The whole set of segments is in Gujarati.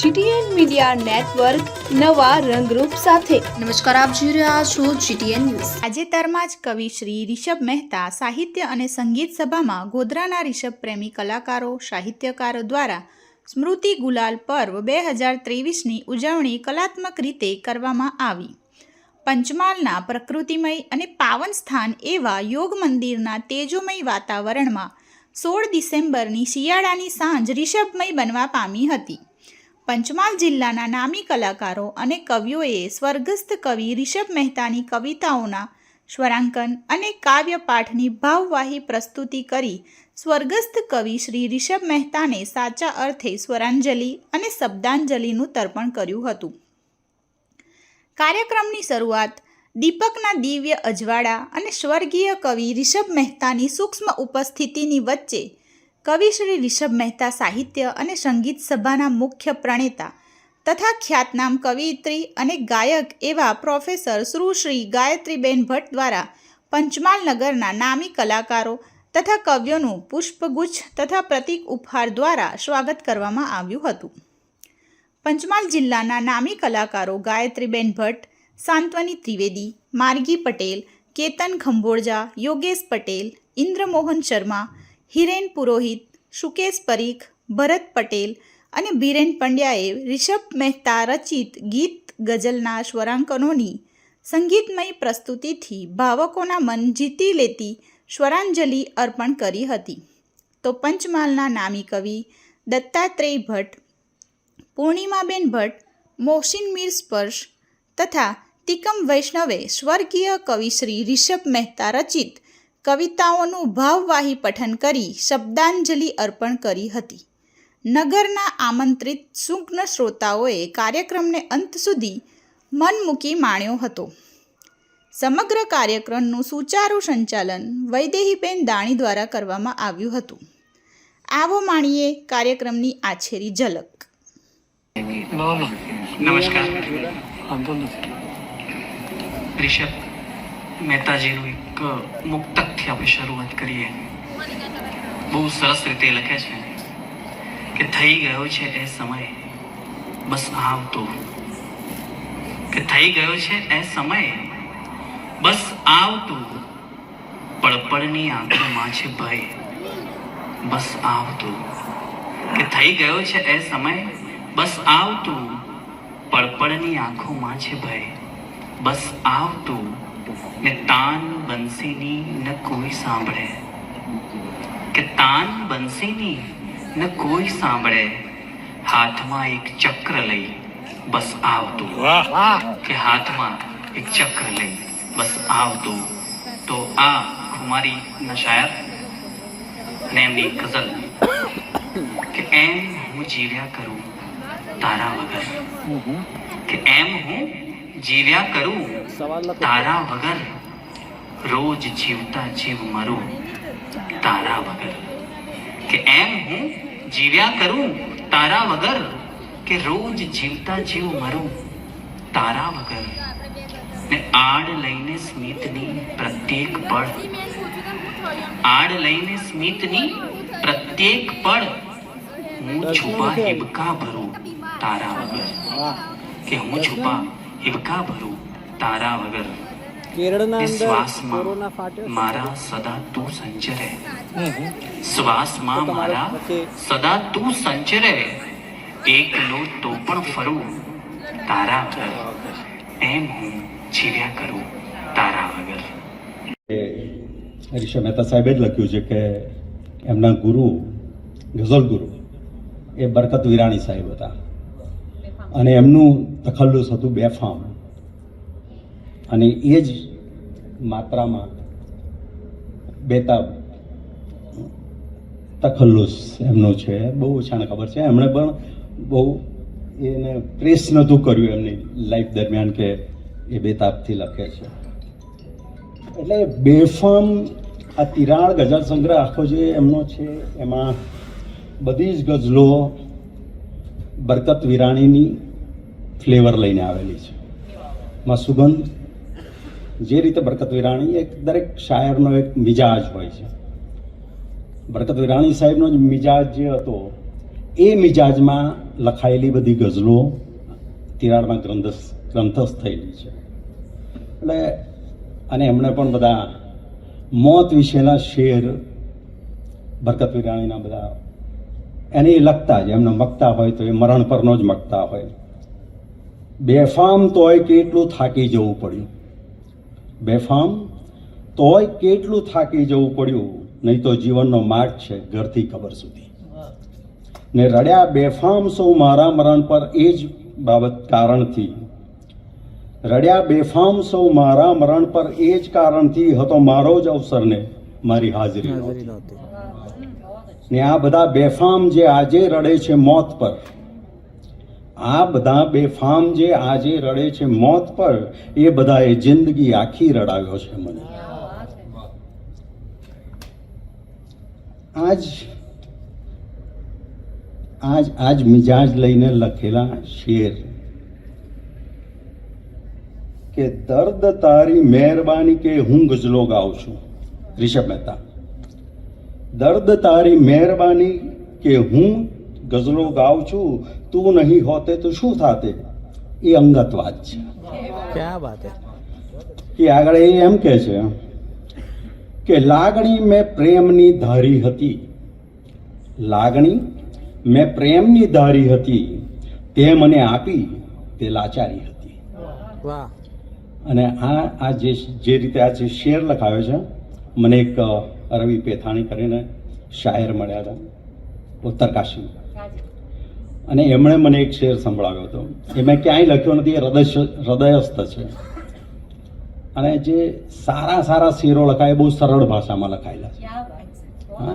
જીટીએન મીડિયા નેટવર્ક નવા રંગરૂપ સાથે. નમસ્કાર આપ જોઈ રહ્યા છો જીટીએન ન્યૂઝ. તાજેતરમાં જ કવિ શ્રી રિષભ મહેતા સાહિત્ય અને સંગીત સભામાં ગોધરાના રિષભ પ્રેમી કલાકારો સાહિત્યકારો દ્વારા સ્મૃતિ ગુલાલ પર્વ બે હજાર ત્રેવીસની ઉજવણી કલાત્મક રીતે કરવામાં આવી. પંચમહાલના પ્રકૃતિમય અને પાવન સ્થાન એવા યોગ મંદિરના તેજોમય વાતાવરણમાં સોળ ડિસેમ્બરની શિયાળાની સાંજ રિષભમય બનવા પામી હતી. પંચમહાલ જિલ્લાના નામી કલાકારો અને કવિઓએ સ્વર્ગસ્થ કવિ રિષભ મહેતાની કવિતાઓના સ્વરાંકન અને કાવ્યપાઠની ભાવવાહી પ્રસ્તુતિ કરી સ્વર્ગસ્થ કવિ શ્રી રિષભ મહેતાને સાચા અર્થે સ્વરાંજલિ અને શબ્દાંજલિનું તર્પણ કર્યું હતું. કાર્યક્રમની શરૂઆત દીપકના દિવ્ય અજવાળા અને સ્વર્ગીય કવિ રિષભ મહેતાની સૂક્ષ્મ ઉપસ્થિતિની વચ્ચે કવિ શ્રી રિષભ મહેતા સાહિત્ય અને સંગીત સભાના મુખ્ય પ્રણેતા તથા ખ્યાતનામ કવિયત્રી અને ગાયક એવા પ્રોફેસર સુશ્રી ગાયત્રીબેન ભટ્ટ દ્વારા પંચમહાલ નગરના નામી કલાકારો તથા કવિઓનું પુષ્પગુચ્છ તથા પ્રતિક ઉપહાર દ્વારા સ્વાગત કરવામાં આવ્યું હતું. પંચમહાલ જિલ્લાના નામી કલાકારો ગાયત્રીબેન ભટ્ટ, સાંત્વની ત્રિવેદી, માર્ગી પટેલ, કેતન ખંભોળજા, યોગેશ પટેલ, ઇન્દ્રમોહન શર્મા હિરેન પુરોહિત સુકેશ પરીખ, ભરત પટેલ અને બીરેન પંડ્યાએ રિષભ મહેતા રચિત ગીત ગઝલના સ્વરાંકનોની સંગીતમય પ્રસ્તુતિથી ભાવકોના મન જીતી લેતી સ્વરાંજલિ અર્પણ કરી હતી. તો પંચમહાલના નામી કવિ દત્તાત્રેય ભટ્ટ, પૂર્ણિમાબેન ભટ્ટ મોહસિન મીર સ્પર્શ તથા તિકમ વૈષ્ણવે સ્વર્ગીય કવિ શ્રી રિષભ મહેતા રચિત કવિતાઓનું ભાવવાહી પઠન કરી શબ્દાંજલિ અર્પણ કરી હતી. નગરના આમંત્રિત સુગ્ન શ્રોતાઓએ કાર્યક્રમને અંત સુધી મન મૂકી માણ્યો હતો. સમગ્ર કાર્યક્રમનું સુચારુ સંચાલન વૈદેહીબેન દાણી દ્વારા કરવામાં આવ્યું હતું. આવો માણીએ કાર્યક્રમની આછેરી ઝલક. નમસ્કાર. મહેતાજીનું એક મુક્તકથી આપણે શરૂઆત કરીએ બહુ સરસ રીતે લખે છે કે થઈ ગયો છે એ સમય બસ આવતો કે થઈ ગયો છે એ સમય બસ આવતું પડપડની આંખોમાં છે ભય બસ આવતું કે થઈ ગયો છે એ સમય બસ આવતું પડપડની આંખોમાં છે ભય બસ આવતું ને તાન બંસીની ન કોઈ સાંભળે કે તાન બંસીની ન કોઈ સાંભળે હાથમાં એક ચક્ર લઈ બસ આવતું કે હાથમાં એક ચક્ર લઈ બસ આવતું તો આ ખુમારી ના શાયર ને એમની ગઝલ કે એમ હું જીવ્યા કરું તારા વગર કે એમ હું જીવ્યા કરું તારા વગર રોજ જીવતા જીવ મરું તારા વગર. કે એમ હું જીવ્યા કરું તારા વગર કે રોજ જીવતા જીવ મરું તારા વગર. ને આડ લઈને સ્મિતની પ્રત્યેક પળ આડ લઈને સ્મિતની પ્રત્યેક પળ હું છુપા હિબકા ભરું તારા વગર. કે હું છુપા હિબકા ભરું તારા વગર કેરળના અંદર કોરોના ફાટ્યો મારા સદા તું સંચરે શ્વાસમાં મારા સદા તું સંચરે એકલો તો પણ ફરું તારા વગર એમ હું જીવ્યા કરું તારા વગર એ હરીશ મહેતા સાહેબે જ લખ્યું છે કે એમના ગુરુ ગઝલ ગુરુ એ બરકત વિરાણી સાહેબ હતા અને એમનું તખલ્લુસ હતું બેફામ અને એ જ માત્રામાં બેતાબ તખલ્લુસ એમનું છે. બહુ ઓછાને ખબર છે. એમણે પણ બહુ એને પ્રેસ નહોતું કર્યું એમની લાઈફ દરમિયાન કે એ બેતાબથી લખે છે. એટલે બેફામ આ તિરાડ ગઝલ સંગ્રહ આખો જે એમનો છે, એમાં બધી જ ગઝલો બરકત વિરાણીની ફ્લેવર લઈને આવેલી છે. માં સુગંધ, જે રીતે બરકત વિરાણી, એક દરેક શાયરનો એક મિજાજ હોય છે. બરકત વિરાણી સાહેબનો જ મિજાજ જે હતો, એ મિજાજમાં લખાયેલી બધી ગઝલો તિરાડમાં ગ્રંથસ ગ્રંથસ્થ થયેલી છે. એટલે અને એમણે પણ બધા મોત વિશેના શેર બરકત વિરાણીના બધા એને એ લખતા જ એમને મગતા હોય તો એ મરણ પરનો જ મગતા હોય. બેફામ તોય કેટલું થાકી જવું પડ્યું. બેફામ તોય કેટલું થાકી જવું પડ્યું, નહીં તો જીવનનો માર્ગ છે ઘરથી ખબર સુધી. ને રડ્યા બેફામ સૌ મારા મરણ પર એ જ બાબત કારણથી. રડ્યા બેફામ સૌ મારા મરણ પર એ જ કારણથી હતો મારો જ અવસરને મારી હાજરી નહોતી. ને આ બધા બેફામ જે આજે રડે છે મોત પર, આ બધા બેફામ જે આજે રડે છે મોત પર, એ બધાએ જિંદગી આખી રડાવ્યો છે મને. આજ આજ આજ મિજાજ લઈને લખેલા શેર કે દર્દ તારી મહેરબાની કે હું ગઝલો ગાઉં છું. રિષભ મહેતા. દર્દ તારી મહેરબાની કે હું ગઝલો ગાઉં છું? તું નહીં હોતે તો શું થાતે? એ અંગત વાત છે. ક્યાં વાત કે આગળ એ એમ કે છે કે લાગણી મેં પ્રેમની ધારી હતી. લાગણી મેં પ્રેમની ધારી હતી. તે મને આપી તે લાચારી હતી. અને આ આ જે જે રીતે આ જે શેર લખાવ્યો છે મને એક રવિ પેથાણી કરીને શાયર મળ્યા હતા ઉત્તરકાશી અને એમણે મને એક શેર સંભળાવ્યો હતો. એ મેં ક્યાંય લખ્યો નથી એ હૃદય હૃદયસ્થ છે. અને જે સારા સારા શેરો લખાય એ બહુ સરળ ભાષામાં લખાયેલા છે. હા?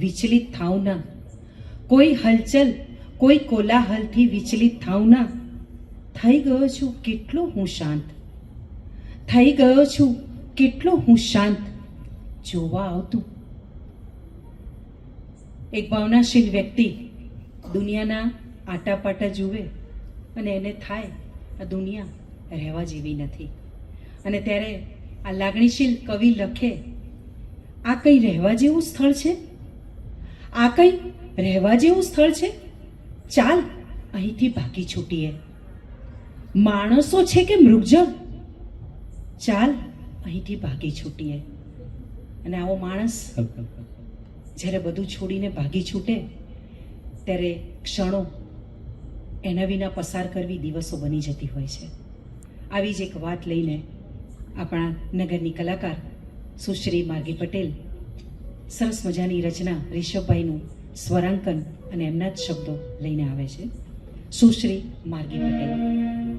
વિચલિત થાવ ના. કોઈ હલચલ, કોઈ કોલાહલથી વિચલિત થાવ ના. થઈ ગયો છું કેટલો હું શાંત. થઈ ગયો છું કેટલો હું શાંત. જોવા આવતું. એક ભાવનાશીલ વ્યક્તિ દુનિયાના આટાપાટા જુએ અને એને થાય આ દુનિયા રહેવા જેવી નથી. અને ત્યારે આ લાગણીશીલ કવિ લખે, આ કંઈ રહેવા જેવું સ્થળ છે? આ કંઈ રહેવા જેવું સ્થળ છે? ચાલ, અહીંથી ભાગી છૂટીએ. માણસો છે કે મૃગજળ? ચાલ, અહીંથી ભાગી છૂટીએ. અને આવો માણસ જ્યારે બધું છોડીને ભાગી છૂટે, ત્યારે ક્ષણો એના વિના પસાર કરવી દિવસો બની જતી હોય છે. આવી જ એક વાત લઈને આપણા નગરની કલાકાર સુશ્રી માર્ગી પટેલ સરસ મજાની રચના રિષભભાઈનું સ્વરાંકન અને એમના જ શબ્દો લઈને આવે છે. સુશ્રી માર્ગી પટેલ.